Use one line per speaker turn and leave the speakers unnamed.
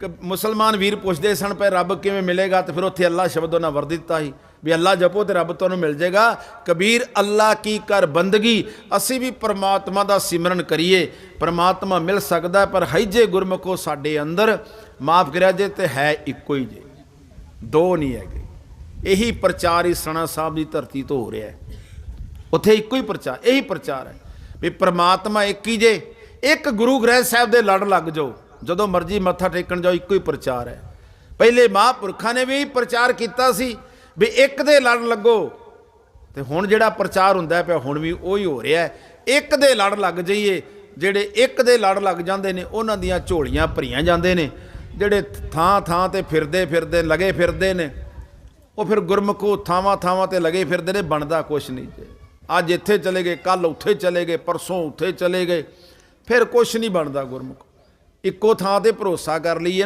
ਕਿ ਮੁਸਲਮਾਨ ਵੀਰ ਪੁੱਛਦੇ ਸਨ ਪਏ ਰੱਬ ਕਿਵੇਂ ਮਿਲੇਗਾ ਤੇ ਫਿਰ ਉੱਥੇ ਅੱਲਾ ਸ਼ਬਦ ਉਹਨਾਂ ਵਰ ਦਿੱਤਾ ਸੀ ਵੀ ਅੱਲਾ ਜਪੋ ਤੇ ਰੱਬ ਤੁਹਾਨੂੰ ਮਿਲ ਜਾਏਗਾ। ਕਬੀਰ ਅੱਲਾ ਕੀ ਕਰ ਬੰਦਗੀ? ਅਸੀਂ ਵੀ ਪਰਮਾਤਮਾ ਦਾ ਸਿਮਰਨ ਕਰੀਏ। ਪਰਮਾਤਮਾ ਮਿਲ ਸਕਦਾ ਪਰ ਹੈਜੇ ਗੁਰਮੁਖੋ ਸਾਡੇ ਅੰਦਰ। ਮਾਫ ਕਰਿਆ ਜੇ ਤੇ ਹੈ ਇੱਕੋ ਹੀ ਜੇ। ਦੋ ਨਹੀਂ ਹੈਗੇ। ਇਹੀ ਪ੍ਰਚਾਰ ਹੀ ਸਣਾ ਸਾਹਿਬ ਦੀ ਧਰਤੀ ਤੋਂ ਹੋ ਰਿਹਾ ਹੈ। ਉੱਥੇ ਇੱਕੋ ਹੀ ਪ੍ਰਚਾਰ, ਇਹੀ ਪ੍ਰਚਾਰ ਹੈ ਵੀ ਪਰਮਾਤਮਾ ਇੱਕ ਹੀ ਜੇ। ਇੱਕ ਗੁਰੂ ਗ੍ਰੰਥ ਸਾਹਿਬ ਦੇ ਲੜ ਲੱਗ ਜਾਓ। ਜਦੋਂ ਮਰਜ਼ੀ ਮੱਥਾ ਟੇਕਣ ਜਾਓ, ਇੱਕੋ ਹੀ ਪ੍ਰਚਾਰ ਹੈ। ਪਹਿਲੇ ਮਹਾਂਪੁਰਖਾਂ ਨੇ ਵੀ ਪ੍ਰਚਾਰ ਕੀਤਾ ਸੀ ਵੀ ਇੱਕ ਦੇ ਲੜ ਲੱਗੋ ਤੇ ਹੁਣ ਜਿਹੜਾ ਪ੍ਰਚਾਰ ਹੁੰਦਾ ਪਿਆ, ਹੁਣ ਵੀ ਉਹੀ ਹੋ ਰਿਹਾ ਇੱਕ ਦੇ ਲੜ ਲੱਗ ਜਾਈਏ, ਜਿਹੜੇ ਇੱਕ ਦੇ ਲੜ ਲੱਗ ਜਾਂਦੇ ਨੇ, ਉਹਨਾਂ ਦੀਆਂ ਝੋਲੀਆਂ ਭਰੀਆਂ ਜਾਂਦੇ ਨੇ। ਜਿਹੜੇ ਥਾਂ ਥਾਂ ਤੇ ਫਿਰਦੇ ਫਿਰਦੇ, ਲਗੇ ਫਿਰਦੇ ਨੇ, ਉਹ ਫਿਰ ਗੁਰਮੁਖੋ ਥਾਵਾਂ ਥਾਵਾਂ ਤੇ ਲਗੇ ਫਿਰਦੇ ਨੇ, ਬਣਦਾ ਕੁਛ ਨਹੀਂ ਅੱਜ ਇੱਥੇ ਚਲੇ ਗਏ ਕੱਲ ਉੱਥੇ ਚਲੇ ਗਏ, ਪਰਸੋਂ ਉੱਥੇ ਚਲੇ ਗਏ, ਫਿਰ ਕੁਛ ਨਹੀਂ ਬਣਦਾ ਗੁਰਮੁਖ। ਇੱਕੋ ਥਾਂ ਤੇ ਭਰੋਸਾ ਕਰ ਲਈਏ